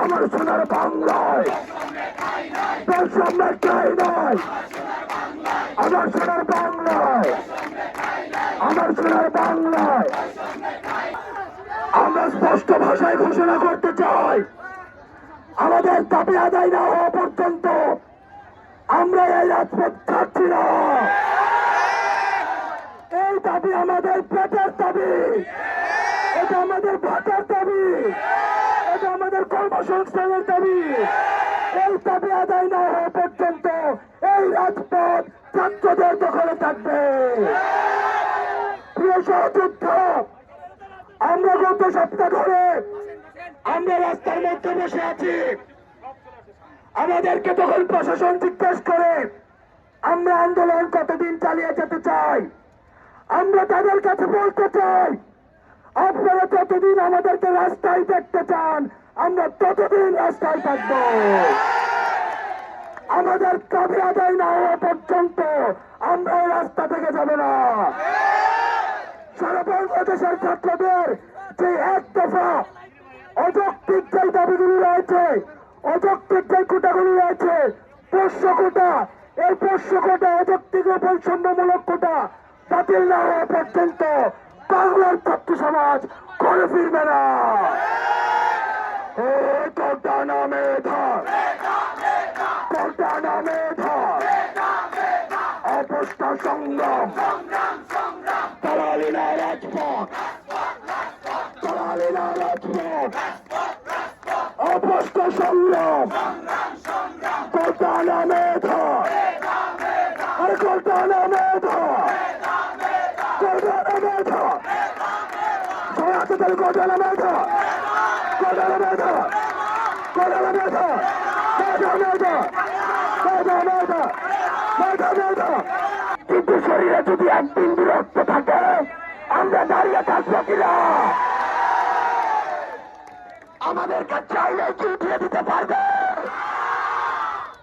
আমার সোনার বাংলায় তোর সামনে চাই নাই আমার সোনার বাংলায় আমার সোনার বাংলায় আমরা স্পষ্ট ভাষায় ঘোষণা করতে চাই আমাদের দাবি আদায় না হওয়া পর্যন্ত আমরা এই রাজপথ ছাড়ছি না। দাবি, আমাদের পেটের দাবি। এটা আমাদের ভাতের দাবি। এটা আমাদের কর্মসংস্থানের দাবি। এই দাবি আদায় না হওয়া পর্যন্ত এই রাজপথ ছাত্রদের দখলে থাকবে। প্রিয় সহযুদ্ধ, আমরা গত সপ্তাহ ধরে আমরা রাস্তার মধ্যে বসে আছি। আমাদেরকে তখন প্রশাসন জিজ্ঞেস করে, আমরা আন্দোলন কতদিন চালিয়ে যেতে চাই? আমরা তাদের কাছে বলতে চাই, আপনারা যতদিন আমাদেরকে রাস্তায় দেখতে চান, আমরা ততদিন রাস্তায় থাকব। আমাদের দাবি আদায় না হওয়া পর্যন্ত আমরা রাস্তা থেকে যাব না। সারা বাংলাদেশের ছাত্রদের যে এক দফা অযৌক্তিক যে দাবিগুলি রয়েছে, অযৌক্তিক যে কোটাগুলি রয়েছে, পোষ্য কোটা, এই পোষ্য কোটা অযৌক্তিক বৈষম্যমূলক কোটা বাতিল না হওয়া পর্যন্ত বাংলার ছাত্র সমাজ ঘরে ফিরবে না। কোটা নামে ধর। কোটা নামে ধর। অপষ্টা সংগ্রাম। তলালিনা রাজপথ। তলালিনা রাজপথ। অপষ্ট সংগ্রাম। কোটা নামে ধর। নামে ধর কোটা নামে ধর কোটা নামে ধর কোটা নামে ধর কোটা নামে ধর কোটা নামে ধর কিন্তু শরীরে যদি একদিন বিরক্ত থাকে, আমরা দাঁড়িয়ে থাকব কিনা? আমাদেরকে চাইলে কি উঠিয়ে দিতে পারবে।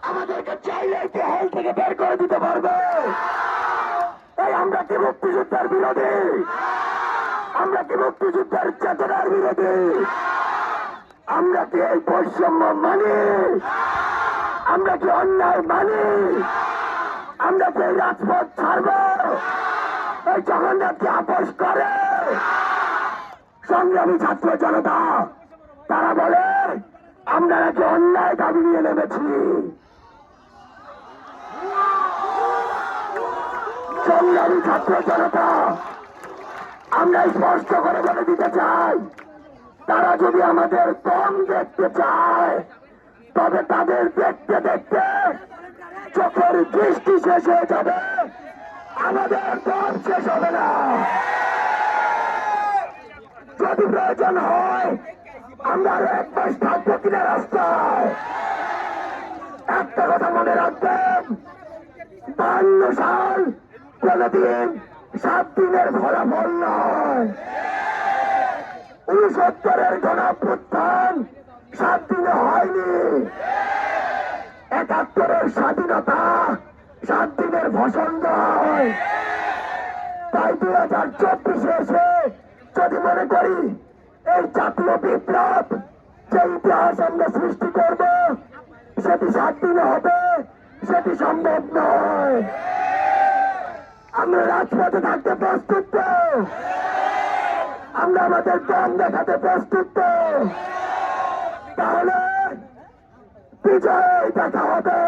আমাদেরকে চাইলে কি হল থেকে বের করে দিতে পারবে। এই আমরা কি মুক্তিযুদ্ধের বিরোধী? আমরা কি মুক্তিযুদ্ধের চেতনার বিরোধী? আমরা কি এই বৈষম্য মানি? আমরা কি অন্যায় মানি? আমরা কি রাজপথ ছাড়ব? এই জগন্নাথকে আপোষ করে? সংগ্রামী ছাত্র জনতা, তারা বলে, আমরা নাকি অন্যায় দাবি নিয়ে নেমেছি। সংগ্রামী ছাত্র জনতা, আমরা স্পষ্ট করে বলে দিতে চাই, তারা যদি আমাদের দম দেখতে চায়, তবে তাদের দেখতে দেখতে চোখের দৃষ্টি শেষ হয়ে যাবে, আমাদের দম শেষ হবে না। যদি প্রয়োজন হয়, আমরা এক মাস থাকব কিনা রাস্তায়। একটা কথা মনে রাখবেন, বান্ন সাল কোনদিন সাত দিনের ফলাফল নয়। উনসত্তরের গণপ্রত্যান সাত দিনে হয়নি। একাত্তরের স্বাধীনতা সাত দিনের ভসন নয়। তাই দুই হাজার চব্বিশে এসে যদি মনে করি, এই জাতীয় বিপ্লব যে ইতিহাস আমরা সৃষ্টি করব, সেটি সাত দিনে হবে, সেটি সম্ভব নয়। আমরা রাজপথে থাকতে প্রস্তুত? আমরা আমাদের দম দেখাতে প্রস্তুত? তাহলে বিজয় দেখা হবে